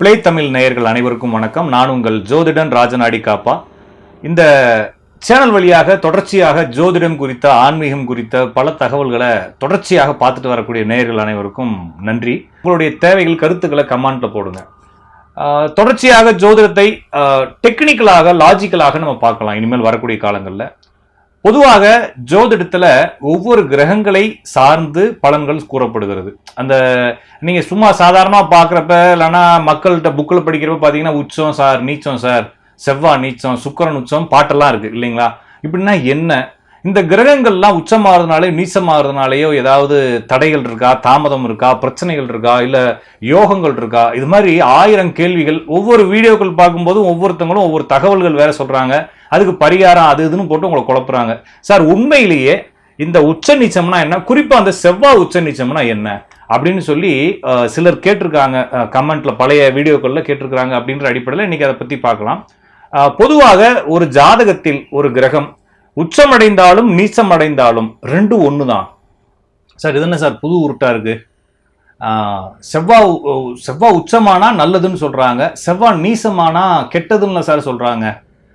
Play Tamil நேயர்கள் அனைவருக்கும் வணக்கம். நான் உங்கள் ஜோதிடன் ராஜநாடி காப்பா. இந்த சேனல் வழியாக தொடர்ச்சியாக ஜோதிடம் குறித்த ஆன்மீகம் குறித்த பல தகவல்களை தொடர்ச்சியாக பார்த்துட்டு வரக்கூடிய நேயர்கள் அனைவருக்கும் நன்றி. உங்களுடைய தேவைகள் கருத்துக்களை கமெண்ட்ல போடுங்க. தொடர்ச்சியாக ஜோதிடத்தை டெக்னிக்கலாக லாஜிக்கலாக நம்ம பார்க்கலாம். இனிமேல் வரக்கூடிய காலங்களில். பொதுவாக ஜோதிடத்துல ஒவ்வொரு கிரகங்களை சார்ந்து பலன்கள் கூறப்படுகிறது. அந்த நீங்க சும்மா சாதாரணமா பாக்குறப்ப இல்லைன்னா மக்கள்கிட்ட புக்கில் படிக்கிறப்ப பாத்தீங்கன்னா உச்சம் சார் நீச்சம் சார் செவ்வாய் நீச்சம் சுக்கரன் உச்சம் பாட்டெல்லாம் இருக்கு இல்லைங்களா? இப்படின்னா என்ன? இந்த கிரகங்கள்லாம் உச்சமாகறதுனாலே நீச்சமாகறதுனாலேயோ ஏதாவது தடைகள் இருக்கா தாமதம் இருக்கா பிரச்சனைகள் இருக்கா இல்லை யோகங்கள் இருக்கா? இது மாதிரி ஆயிரம் கேள்விகள் ஒவ்வொரு வீடியோக்கள் பார்க்கும்போதும் ஒவ்வொருத்தங்களும் ஒவ்வொரு தகவல்கள் வேற சொல்கிறாங்க அதுக்கு பரிகாரம் அது இதுன்னு போட்டு உங்களை குழப்புறாங்க. சார் உண்மையிலேயே இந்த உச்ச நீச்சம்னா என்ன? குறிப்பாக அந்த செவ்வாய் உச்ச நீச்சம்னா என்ன? அப்படின்னு சொல்லி சிலர் கேட்டிருக்காங்க. கமெண்ட்ல பழைய வீடியோக்களில் கேட்டிருக்கிறாங்க அப்படின்ற அடிப்படையில் இன்னைக்கு அதை பற்றி பார்க்கலாம். பொதுவாக ஒரு ஜாதகத்தில் ஒரு கிரகம் உச்சமடைந்தாலும் நீச்சமடைந்தாலும் ரெண்டும் ஒன்று தான் சார் இது என்ன சார் புது உருட்டா இருக்கு? செவ்வாய் செவ்வாய் உச்சமானா நல்லதுன்னு சொல்றாங்க செவ்வாய் நீசமானா கெட்டதுன்னு சார் சொல்றாங்க.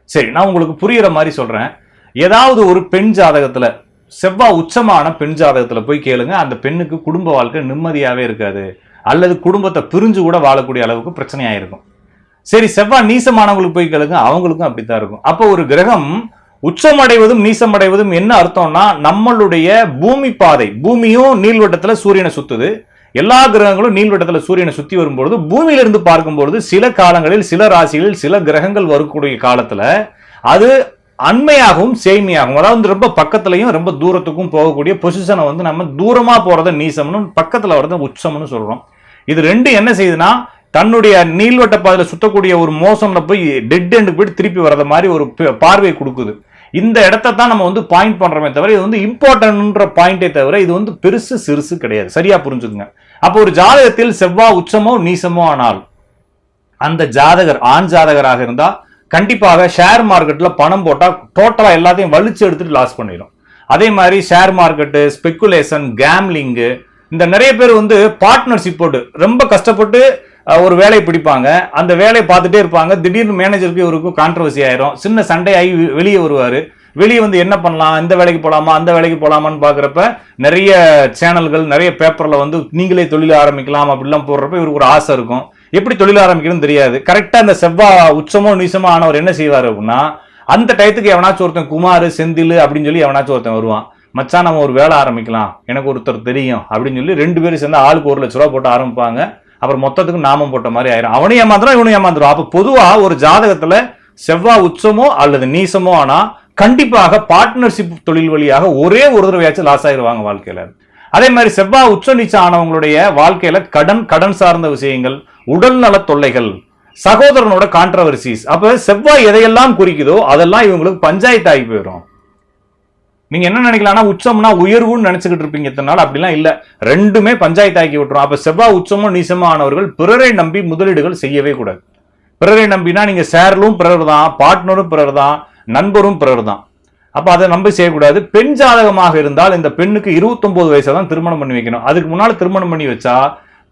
சரி நான் உங்களுக்கு புரியுற மாதிரி சொல்றேன். ஏதாவது ஒரு பெண் ஜாதகத்துல செவ்வாய் உச்சமான பெண் ஜாதகத்துல போய் கேளுங்க அந்த பெண்ணுக்கு குடும்ப வாழ்க்கை நிம்மதியாவே இருக்காது. அல்லது குடும்பத்தை பிரிஞ்சு கூட வாழக்கூடிய அளவுக்கு பிரச்சனையாயிருக்கும். சரி செவ்வாய் நீசமானவங்களுக்கு போய் கேளுங்க அவங்களுக்கும் அப்படித்தான் இருக்கும். அப்போ ஒரு கிரகம் உச்சம் அடைவதும் நீசம் அடைவதும் என்ன அர்த்தம்னா நம்மளுடைய பூமி பாதை பூமியும் நீள்வட்டத்தில் சூரியனை சுத்துது. எல்லா கிரகங்களும் நீள்வட்டத்தில் சூரியனை சுத்தி வரும்பொழுது பூமியிலிருந்து பார்க்கும்பொழுது சில காலங்களில் சில ராசிகளில் சில கிரகங்கள் வரக்கூடிய காலத்தில் அது அண்மையாகவும் சேமியாகவும் அதாவது ரொம்ப பக்கத்துலையும் ரொம்ப தூரத்துக்கும் போகக்கூடிய பொசிஷனை வந்து நம்ம தூரமாக போகிறத நீசம்னு பக்கத்தில் வரத உச்சம்னு சொல்கிறோம் இது ரெண்டு என்ன செய்யுதுன்னா தன்னுடைய நீள்வட்ட பாதையில் சுத்தக்கூடிய ஒரு மோசமில் போய் டெட் எண்டுக்கு போயிட்டு திருப்பி வர்ற மாதிரி ஒரு ப- பார்வை கொடுக்குது. இந்த இடத்த தான் நம்ம வந்து பாயிண்ட் பண்ணுறோமே தவிர இது வந்து இம்பார்ட்டன்ட்ன்ற பாயிண்டே தவிர இது வந்து பெருசு சிறுசு கிடையாது. சரியா புரிஞ்சுக்குங்க. அப்போ ஒரு ஜாதகத்தில் செவ்வாய் உச்சமோ நீசமோ ஆனால் அந்த ஜாதகர் ஆண் ஜாதகராக இருந்தால் கண்டிப்பாக ஷேர் மார்க்கெட்டில் பணம் போட்டால் டோட்டலாக எல்லாத்தையும் வலிச்சு எடுத்துட்டு லாஸ் பண்ணிடும் அதே மாதிரி ஷேர் மார்க்கெட்டு ஸ்பெக்குலேஷன் கேம்லிங்கு இந்த நிறைய பேர் வந்து பார்ட்னர்ஷிப் போட்டு ரொம்ப கஷ்டப்பட்டு ஒரு வேலையை பிடிப்பாங்க. அந்த வேலையை பார்த்துட்டே இருப்பாங்க. திடீர்னு மேனேஜருக்கு இவருக்கும் கான்ட்ரவர்சி ஆயிரும். சின்ன சண்டை ஆகி வெளியே வருவார். வெளியே வந்து என்ன பண்ணலாம்? இந்த வேலைக்கு போகலாமா அந்த வேலைக்கு போகலாமான்னு பார்க்குறப்ப நிறைய சேனல்கள் நிறைய பேப்பரில் வந்து நீங்களே தொழில் ஆரம்பிக்கலாம் அப்படிலாம் போடுறப்ப இவருக்கு ஒரு ஆசை இருக்கும். எப்படி தொழில் ஆரம்பிக்கணும்னு தெரியாது. கரெக்டாக அந்த செவ்வாய் உச்சமோ நீசமோ ஆனவர் என்ன செய்வார் அப்படின்னா அந்த டயத்துக்கு எவனாச்சும் ஒருத்தன் குமார் செந்தில் அப்படின்னு சொல்லி எவனாச்சும் ஒருத்தன் வருவான். மச்சான் நம்ம ஒரு வேலை ஆரம்பிக்கலாம். எனக்கு ஒருத்தர் தெரியும். அப்படின்னு சொல்லி ரெண்டு பேரும் சேர்ந்து ஆளுக்கு ஒரு லட்ச ரூபா போட்டு ஆரம்பிப்பாங்க. அப்புறம் மொத்தத்துக்கு நாமம் போட்ட மாதிரி ஆயிரும். அவனையும் ஏமாந்துடும் இவனும் ஏமாந்துடும் அப்போ பொதுவாக ஒரு ஜாதகத்தில் செவ்வாய் உச்சமோ அல்லது நீசமோ ஆனால் கண்டிப்பாக பார்ட்னர்ஷிப் தொழில் வழியாக ஒரே ஒரு தடவையாச்சும் லாஸ் ஆகிடுவாங்க வாழ்க்கையில. அதே மாதிரி செவ்வாய் உச்ச நீச்சம் ஆனவங்களுடைய வாழ்க்கையில கடன் கடன் சார்ந்த விஷயங்கள் உடல் நல தொல்லைகள் சகோதரனோட கான்ட்ரவர்சிஸ் அப்போ செவ்வாய் எதையெல்லாம் குறிக்குதோ அதெல்லாம் இவங்களுக்கு பஞ்சாயத்து ஆகி போயிடும் நீங்க என்ன நினைக்கலாம்னா உச்சம்னா உயர்வுன்னு நினைச்சுக்கிட்டு இருப்பீங்க இத்தனை நாள். அப்படிலாம் இல்ல. ரெண்டுமே பஞ்சாயத்து ஆக்கி விட்டுரும். அப்ப செவ்வாய் உச்சமும் நீசமும் ஆனவர்கள் பிறரை நம்பி முதலீடுகள் செய்யவே கூடாது. பிறரை நம்பினா நீங்க சேரலும் பிறர் தான் பார்ட்னரும் பிறர் தான் நண்பரும் பிறர் தான். அப்ப அதை நம்பி செய்யக்கூடாது. பெண் ஜாதகமாக இருந்தால் இந்த பெண்ணுக்கு 29 வயசை தான் திருமணம் பண்ணி வைக்கணும். அதுக்கு முன்னால திருமணம் பண்ணி வச்சா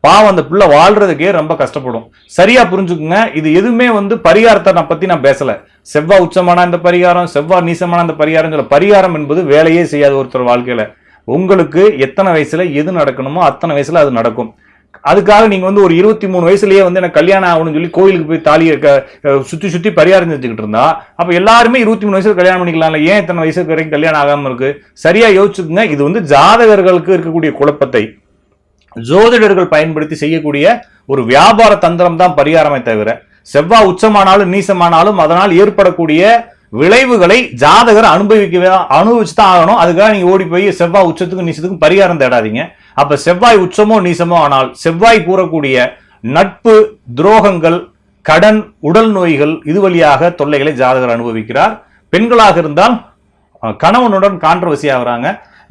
பாவம் அந்த பிள்ளை வாழ்றதுக்கே ரொம்ப கஷ்டப்படும். சரியா புரிஞ்சுக்குங்க. இது எதுவுமே வந்து பரிகாரத்தை நான் பத்தி நான் பேசல. செவ்வாய் உச்சமான இந்த பரிகாரம் செவ்வாய் நீசமான அந்த பரிகாரம் சொல்ல பரிகாரம் என்பது வேலையே செய்யாத ஒருத்தர் வாழ்க்கையில. உங்களுக்கு எத்தனை வயசுல எது நடக்கணுமோ அத்தனை வயசுல அது நடக்கும். அதுக்காக நீங்க வந்து ஒரு இருபத்தி மூணு வயசுலயே வந்து எனக்கு கல்யாணம் ஆகணும்னு சொல்லி கோயிலுக்கு போய் தாலியை க- சுத்தி சுத்தி பரிகாரம் செஞ்சுக்கிட்டு இருந்தா அப்ப எல்லாருமே இருபத்தி மூணு வயசுல கல்யாணம் பண்ணிக்கலாம்ல. ஏன் இத்தனை வயசுக்கு வரைக்கும் கல்யாணம் ஆகாம இருக்கு? சரியா யோசிச்சுக்குங்க. இது வந்து ஜாதகர்களுக்கு இருக்கக்கூடிய குழப்பத்தை. ஜோதிடர்கள் பயன்படுத்தி செய்யக்கூடிய ஒரு வியாபார தந்திரம் தான் பரிகாரமே தவிர செவ்வாய் உச்சமானாலும் நீசமானாலும் அதனால் ஏற்படக்கூடிய விளைவுகளை ஜாதகர் அனுபவிக்கவே அனுபவிச்சு தான் ஆகணும். அதுக்காக நீங்கள் ஓடி போய் செவ்வாய் உச்சத்துக்கும் நீசத்துக்கும் பரிகாரம் தேடாதீங்க. அப்போ செவ்வாய் உச்சமோ நீசமோ ஆனால் செவ்வாய் கூறக்கூடிய நட்பு துரோகங்கள் கடன் உடல் நோய்கள் இது வழியாக தொல்லைகளை ஜாதகர் அனுபவிக்கிறார். பெண்களாக இருந்தால் கணவனுடன் கான்ட்ரவர்சி ஆகுறாங்க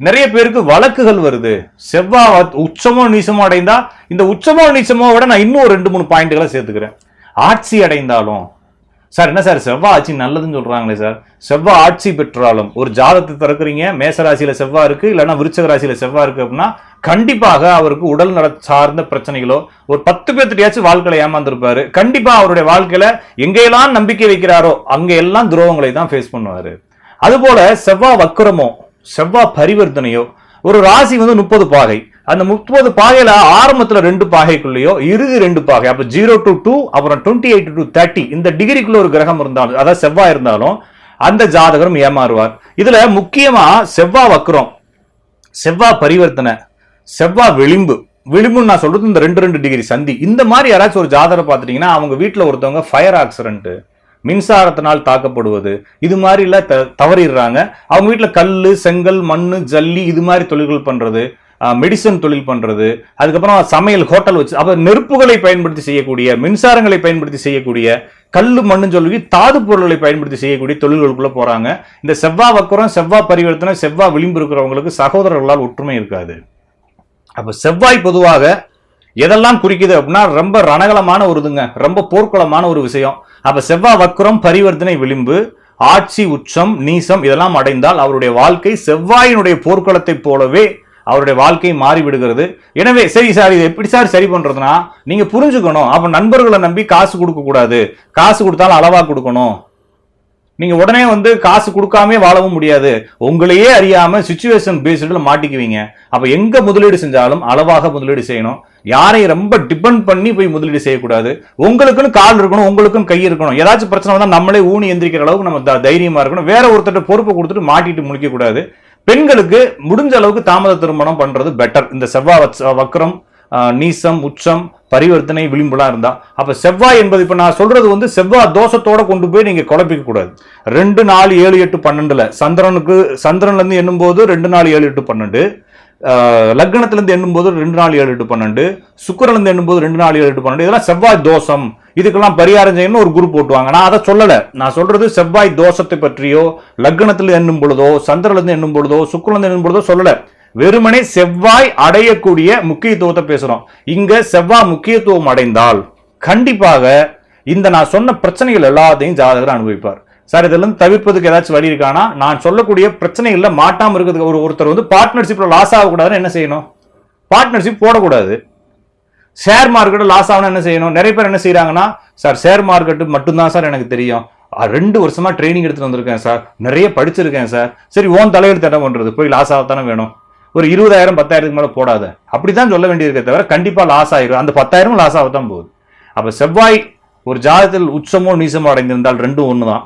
நிறைய பேருக்கு வழக்குகள் வருது. செவ்வாய் உச்சமோ நீச்சமோ அடைந்தா இந்த உச்சமோ நீச்சமோ விட நான் இன்னும் ரெண்டு மூணு பாயிண்ட்களை சேர்த்துக்கிறேன். ஆட்சி அடைந்தாலும் சார் என்ன சார் செவ்வாய் ஆட்சி நல்லதுன்னு சொல்றாங்களே சார். செவ்வாய் ஆட்சி பெற்றாலும் ஒரு ஜாதத்தை திறக்கிறீங்க மேசராசியில செவ்வாய் இருக்கு இல்லைன்னா விருச்சக ராசியில செவ்வாய் இருக்கு அப்படின்னா கண்டிப்பாக அவருக்கு உடல் நல சார்ந்த பிரச்சனைகளோ ஒரு பத்து பேர்த்தியாச்சும் வாழ்க்கையில ஏமாந்துருப்பாரு. கண்டிப்பா அவருடைய வாழ்க்கையில எங்கெல்லாம் நம்பிக்கை வைக்கிறாரோ அங்க எல்லாம் துரோகங்களை தான் ஃபேஸ் பண்ணுவாரு. அதுபோல செவ்வாய் வக்கரமோ செவ்வாய் பரிவர்த்தனையோ ஒரு ராசி வந்து முப்பது பாகை. அந்த முப்பது பாகையில ஆரம்பத்துல ரெண்டு பாகைக்குள்ளேயோ இறுதி ரெண்டு பாகை அப்ப ஜீரோ டு டூ அப்புறம் டுவெண்ட்டி எயிட் டு தேர்ட்டி இந்த டிகிரிக்குள்ள ஒரு கிரகம் இருந்தாலும் அதாவது செவ்வாய் இருந்தாலும் அந்த ஜாதகரும் ஏமாறுவார். இதுல முக்கியமா செவ்வாய் வக்கரம் செவ்வாய் பரிவர்த்தனை செவ்வாய் விளிம்பு. விளிம்புன்னு நான் சொல்றது இந்த ரெண்டு ரெண்டு டிகிரி சந்தி. இந்த மாதிரி யாராச்சும் ஒரு ஜாதகம் பார்த்துட்டீங்கன்னா அவங்க வீட்டில் ஒருத்தவங்க ஃபயர் ஆக்சிடென்ட் மின்சாரத்தினால் தாக்கப்படுவது. இது மாதிரிலாம் த தவறிடுறாங்க. அவங்க வீட்டில் கல் செங்கல் மண் ஜல்லி இது மாதிரி தொழில்கள் பண்ணுறது மெடிசன் தொழில் பண்ணுறது அதுக்கப்புறம் சமையல் ஹோட்டல் வச்சு அப்போ நெருப்புகளை பயன்படுத்தி செய்யக்கூடிய மின்சாரங்களை பயன்படுத்தி செய்யக்கூடிய கல் மண்ணு சொல்லி தாது பொருள்களை பயன்படுத்தி செய்யக்கூடிய தொழில்களுக்குள்ளே போகிறாங்க இந்த செவ்வாய் வக்கரம் செவ்வாய் பரிவர்த்தனை செவ்வாய் விளிம்பு இருக்கிறவங்களுக்கு சகோதரர்களால் ஒற்றுமை இருக்காது. அப்போ செவ்வாய் பொதுவாக எதெல்லாம் குறிக்குது அப்படின்னா ரொம்ப ரணகலமான ஒரு இதுங்க ரொம்ப போர்க்குளமான ஒரு விஷயம். அப்ப செவ்வாய் வக்கரம் பரிவர்த்தனை விளிம்பு ஆட்சி உச்சம் நீசம் இதெல்லாம் அடைந்தால் அவருடைய வாழ்க்கை செவ்வாயினுடைய போர்க்களத்தை போலவே அவருடைய வாழ்க்கை மாறிவிடுகிறது. எனவே சரி சார் இது எப்படி சார் சரி பண்றதுன்னா நீங்க புரிஞ்சுக்கணும். அப்ப நண்பர்களை நம்பி காசு கொடுக்க கூடாது காசு கொடுத்தாலும் அளவா கொடுக்கணும். நீங்க உடனே வந்து காசு கொடுக்காம வாழவும் முடியாது. உங்களையே அறியாம சுச்சுவேஷன் பேஸ்டில் மாட்டிக்குவீங்க. அப்ப எங்க முதலீடு செஞ்சாலும் அளவாக முதலீடு செய்யணும். யாரையும் ரொம்ப டிபெண்ட் பண்ணி போய் முதலீடு செய்யக்கூடாது. உங்களுக்குன்னு கால் இருக்கணும் உங்களுக்குன்னு கை இருக்கணும். ஏதாச்சும் பிரச்சனை வந்தால் நம்மளே ஊனி எந்திரிக்கிற அளவுக்கு நம்ம த- தைரியமா இருக்கணும். வேற ஒருத்தர் பொறுப்பை கொடுத்துட்டு மாட்டிட்டு முழிக்கக்கூடாது. பெண்களுக்கு முடிஞ்ச அளவுக்கு தாமத திருமணம் பண்றது பெட்டர் இந்த செவ்வாய் வச்ச- வக்ரம் நீசம் உச்சம் பரிவர்த்தனை விளிம்புலாம் இருந்தா. அப்ப செவ்வாய் என்பது இப்ப நான் சொல்றது வந்து செவ்வாய் தோஷத்தோட கொண்டு போய் நீங்க குழப்பிக்க கூடாது. ரெண்டு நாலு ஏழு எட்டு பன்னெண்டுல சந்திரனுக்கு சந்திரன்ல இருந்து எண்ணும்போது ரெண்டு நாலு ஏழு எட்டு பன்னெண்டு. லக்னத்துலேருந்து எண்ணும்போது ரெண்டு நாலு ஏழு எட்டு பன்னெண்டு. சுக்கிரன்ல எண்ணும்போது ரெண்டு நாலு ஏழு எட்டு பன்னெண்டு. இதெல்லாம் செவ்வாய் தோஷம். இதுக்கெல்லாம் பரிகாரம் செய்யணும்னு ஒரு குரூப் போட்டுவாங்க. நான் அதை சொல்லலை. நான் சொல்றது செவ்வாய் தோஷத்தை பற்றியோ லக்னத்தில் எண்ணும் பொழுதோ சந்திரன்லேருந்து எண்ணும் பொழுதோ சுக்கிரன்ல எண்ணும் பொழுதோ சொல்லலை. வெறுமனே செவ்வாய் அடையக்கூடிய முக்கியத்துவத்தை பேசுறோம். இங்க செவ்வாய் முக்கியத்துவம் அடைந்தால் கண்டிப்பாக இந்த நான் சொன்ன பிரச்சனைகள் எல்லாத்தையும் ஜாதகர் அனுபவிப்பார். சார் இதுல இருந்து தவிர்ப்பதுக்கு ஏதாச்சும் வழி இருக்கானா? நான் சொல்லக்கூடிய பிரச்சனைகள்ல மாட்டாம இருக்கிறதுக்கு ஒரு ஒருத்தர் வந்து பார்ட்னர்ஷிப்ல லாஸ் ஆகக்கூடாதுன்னு என்ன செய்யணும்? பார்ட்னர்ஷிப் போடக்கூடாது. ஷேர் மார்க்கெட்டு லாஸ் ஆகணும் என்ன செய்யணும்? நிறைய பேர் என்ன செய்யறாங்கன்னா சார் ஷேர் மார்க்கெட்டு மட்டும்தான் சார் எனக்கு தெரியும். ரெண்டு வருஷமா ட்ரைனிங் எடுத்துட்டு வந்திருக்கேன் சார். நிறைய படிச்சிருக்கேன் சார். சரி ஓன் தலையெழுத்து என்ன பண்றது? போய் லாஸ் ஆகத்தானே வேணும். ஒரு இருபதாயிரம் பத்தாயிரத்துக்கு மேலே போடாத. அப்படிதான் சொல்ல வேண்டியிருக்கே தவிர கண்டிப்பாக லாஸ் ஆயிரும். அந்த பத்தாயிரம் லாஸ் ஆகத்தான் போகுது. அப்போ செவ்வாய் ஒரு ஜாதகத்தில் உச்சமோ நீசமோ அடைந்திருந்தால் ரெண்டும் ஒன்று தான்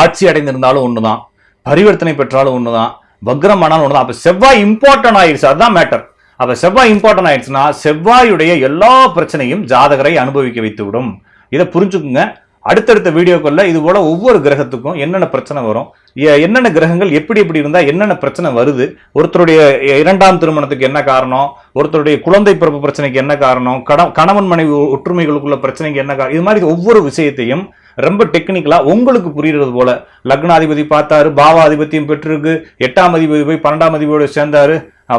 ஆட்சி அடைந்திருந்தாலும் ஒன்று தான் பரிவர்த்தனை பெற்றாலும் ஒன்று தான் வக்ரம் ஆனாலும் தான் அப்போ செவ்வாய் இம்பார்ட்டன்ட் ஆயிடுச்சு அதுதான் மேட்டர் அப்போ செவ்வாய் இம்பார்ட்டன்ட் ஆயிடுச்சுன்னா செவ்வாயுடைய எல்லா பிரச்சனையும் ஜாதகரை அனுபவிக்க வைத்து விடும் இதை புரிஞ்சுக்குங்க. அடுத்தடுத்த வீடியோக்களில் இது போல ஒவ்வொரு கிரகத்துக்கும் என்னென்ன பிரச்சனை வரும்? என்னென்ன கிரகங்கள் எப்படி எப்படி இருந்தால் என்னென்ன பிரச்சனை வருது? ஒருத்தருடைய இரண்டாம் திருமணத்துக்கு என்ன காரணம்? ஒருத்தருடைய குழந்தை பிறப்பு பிரச்சனைக்கு என்ன காரணம்? கண- கணவன் மனைவி ஒற்றுமைகளுக்குள்ள பிரச்சனைக்கு என்ன காரணம்? இது மாதிரி ஒவ்வொரு விஷயத்தையும் ரொம்ப டெக்னிக்கலா உங்களுக்கு புரியுறது போல லக்னாதிபதி பார்த்தாரு பாவாதிபத்தியம் பெற்றிருக்கு எட்டாம் அதிபதி போய் பன்னெண்டாம் அதிபதியோட சேர்ந்தாரு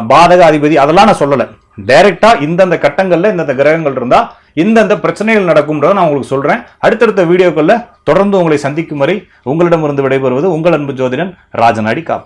பாதக அதிபதி அதெல்லாம் நான் சொல்லலை. டைரக்டா இந்தந்த கட்டங்கள்ல இந்தந்த கிரகங்கள் இருந்தா இந்தந்த பிரச்சனைகள் நடக்கும்ன்றத நான் உங்களுக்கு சொல்றேன். அடுத்தடுத்த வீடியோக்களில் தொடர்ந்து உங்களை சந்திக்கும் வரை உங்களிடமிருந்து விடைபெறுவது உங்கள் அன்பு ஜோதிடன் ராஜநாடி காப்பா